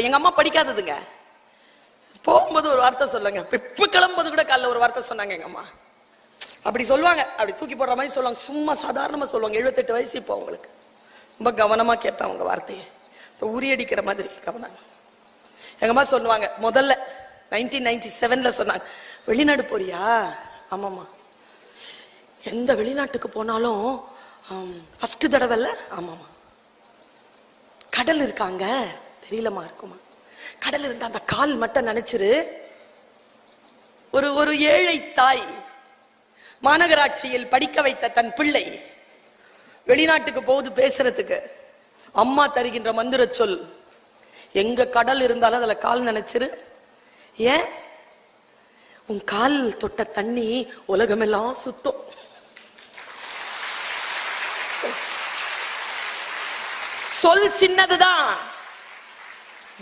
வார்த்தை எங்க அம்மா படிக்காததுங்க. போகும்போது ஒரு வார்த்தை சொல்லுங்க. இப்ப கிளம்பும்போது கூட காலைல ஒரு வார்த்தை சொன்னாங்க எங்க அம்மா. அப்படி சொல்லுவாங்க. அப்படி தூக்கி போடுற மாதிரி சொல்லுவாங்க. சும்மா சாதாரணமா சொல்லுவாங்க. எழுபத்தெட்டு வயசு இப்போ அவங்களுக்கு. ரொம்ப கவனமா கேட்பேன் அவங்க வார்த்தையை. இப்போ உரியடிக்கிற மாதிரி கவனம் எங்க அம்மா சொல்லுவாங்க. முதல்ல நைன்டீன் நைன்டி செவன்ல சொன்னாங்க. வெளிநாடு போறியா? ஆமாம்மா. எந்த வெளிநாட்டுக்கு போனாலும் ஃபஸ்ட்டு தடவை இல்லை ஆமாம்மா. கடல் இருக்காங்க நீளமா இருக்குமா? கடல் இருந்த அந்த கால் மட்டும் நினைச்சிரு. ஒரு ஒரு ஏழை தாய் மாநகராட்சியில் படிக்க வைத்த தன் பிள்ளை வெளிநாட்டுக்கு போகுது பேசுறதுக்கு. அம்மா தருகின்ற மந்திர சொல் எங்க கடல் இருந்தாலும் அதுல கால் நினைச்சிரு. ஏன்? உன் கால் தொட்ட தண்ணி உலகமெல்லாம் சுத்தம். சொல் சின்னதுதான்.